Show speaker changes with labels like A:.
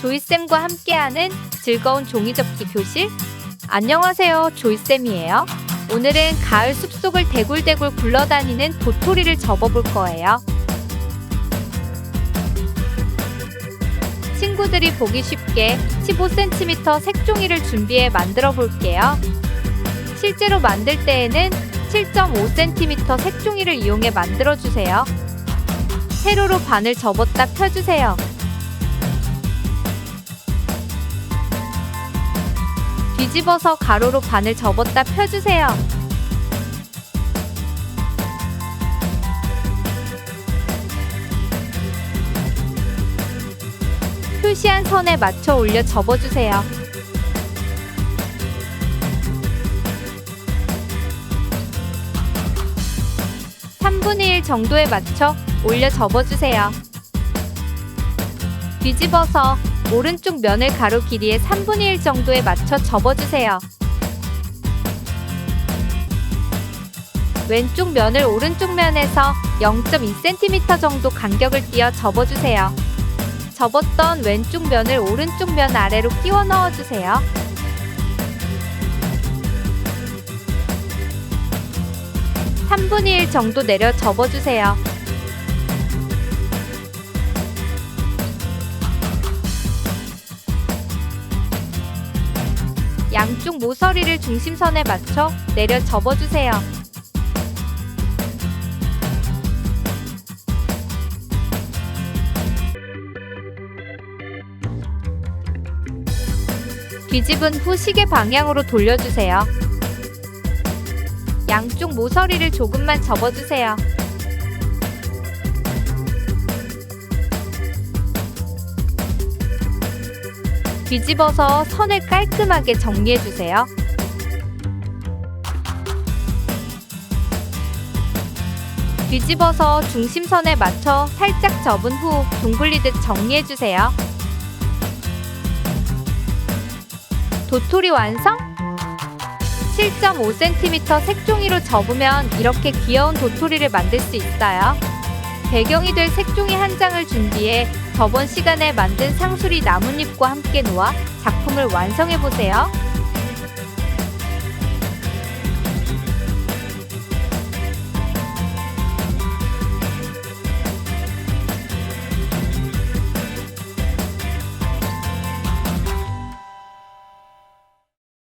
A: 조이쌤과 함께하는 즐거운 종이접기 교실. 안녕하세요. 조이쌤이에요. 오늘은 가을 숲속을 대굴대굴 굴러다니는 도토리를 접어볼 거예요. 친구들이 보기 쉽게 15cm 색종이를 준비해 만들어 볼게요. 실제로 만들 때에는 7.5cm 색종이를 이용해 만들어 주세요. 세로로 반을 접었다 펴주세요. 뒤집어서 가로로 반을 접었다 펴주세요. 표시한 선에 맞춰 올려 접어주세요. 삼분의1 정도에 맞춰 올려 접어주세요. 뒤집어서 오른쪽 면을 가로 길이의 3분의 1 정도에 맞춰 접어주세요. 왼쪽 면을 오른쪽 면에서 0.2cm 정도 간격을 띄어 접어주세요. 접었던 왼쪽 면을 오른쪽 면 아래로 끼워 넣어주세요. 삼분의1 정도 내려 접어주세요. 모서리를 중심선에 맞춰 내려 접어주세요. 뒤집은 후 시계 방향으로 돌려주세요. 양쪽 모서리를 조금만 접어주세요. 뒤집어서 선을 깔끔하게 정리해주세요. 뒤집어서 중심선에 맞춰 살짝 접은 후 둥글리듯 정리해주세요. 도토리 완성? 7.5cm 색종이로 접으면 이렇게 귀여운 도토리를 만들 수 있어요. 배경이 될 색종이 한 장을 준비해 저번 시간에 만든 상수리 나뭇잎과 함께 놓아 작품을 완성해 보세요.